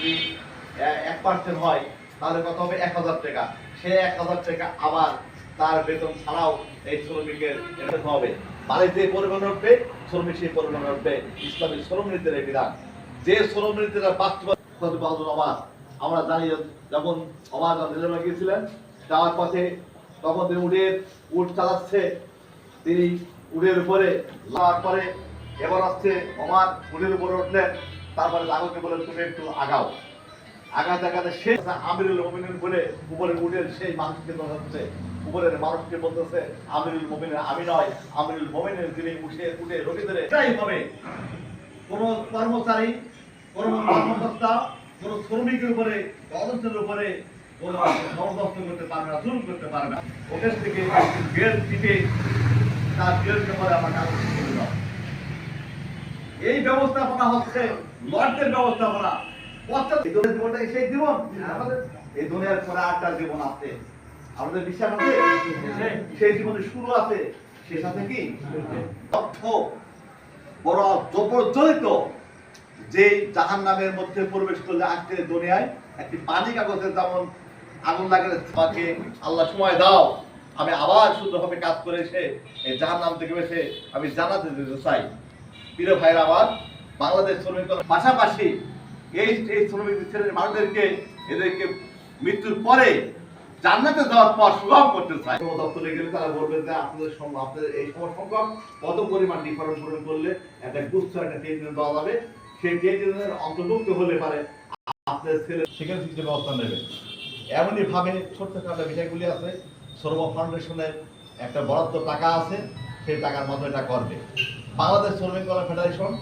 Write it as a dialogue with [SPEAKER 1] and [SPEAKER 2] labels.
[SPEAKER 1] যদি এক পার্সেন্ট হয়, তাহলে কত হবে? এক হাজার টাকা। সে এক হাজার টাকা আবার তার বেতন ছাড়াও এই শ্রমিকের এটা হবে। যে পরিমাণ উঠবে শ্রমিক সেই পরিমাণ উঠবে ইসলামী শ্রম নীতির এই বিধান। যে শ্রম নীতির বাস্তবায়ন অবাধ, আমরা জানি যখন অবাধ রেলওয়ে গিয়েছিলেন, যাওয়ার পথে তখন তিনি উঠের উঠ চালাচ্ছে, তিনি উঠের উপরে যাওয়ার পরে এবার আসছে অমার উঠের উপরে উঠলেন। তারপরে লাগকে বলেন তুমি একটু আগাও। আগাতে আগাতে সে আমিরুল মোমিনের বলে উপরে উঠের সেই মানুষকে বোঝাচ্ছে উপরের মানুষকে বলতেছে, আমিরুল মোমিনের আমি নয়, আমিরুল মোমিনের যিনি উঠে উঠে রোগী ধরে। এটাই হবে। কোন কর্মচারী, কোন কর্মকর্তা, কোন শ্রমিকের উপরে অদর্শের উপরে কোনো জবরদস্ত করতে পারবে না, জুলুম করতে পারবে না। ওদের থেকে বেল টিপে তার বেলকে পরে আমার কাগজ এই ব্যবস্থাপনা হচ্ছে লর্ডের ব্যবস্থাপনা। যে মধ্যে প্রবেশ করলে আজকে দুনিয়ায় একটি পানি কাগজে যেমন আগুন লাগে আল্লাহ সময় দাও, আমি আবার শুদ্ধভাবে কাজ করে এসে এই জাহান নাম থেকে আমি জানাতে চাই। প্রিয় ভাইরা আমার বাংলাদেশ শ্রমিক পাশাপাশি এই এই শ্রমিক শ্রেণির মানুষদেরকে এদেরকে মৃত্যুর পরে জান্নাতে যাওয়ার পর সুগম করতে চাই কোনো দপ্তরে গেলে তারা বলবে যে আপনাদের আপনাদের এই সময় সংখ্যক কত পরিমাণ ডিফারেন্ট পূরণ করলে একটা গুচ্ছ একটা টেন্ডেন দেওয়া যাবে? সেই টেন্ডেনের অন্তর্ভুক্ত হলে পারে আপনাদের ছেলে সেখানে কিছু ব্যবস্থা নেবে। এমনই ভাবে ছোট্টখাটো বিষয়গুলি আছে। সর্ব ফাউন্ডেশনের একটা বরাদ্দ টাকা আছে। সেই টাকার মতো এটা করবে। বাংলাদেশ শ্রমিক কল্যাণ ফেডারেশন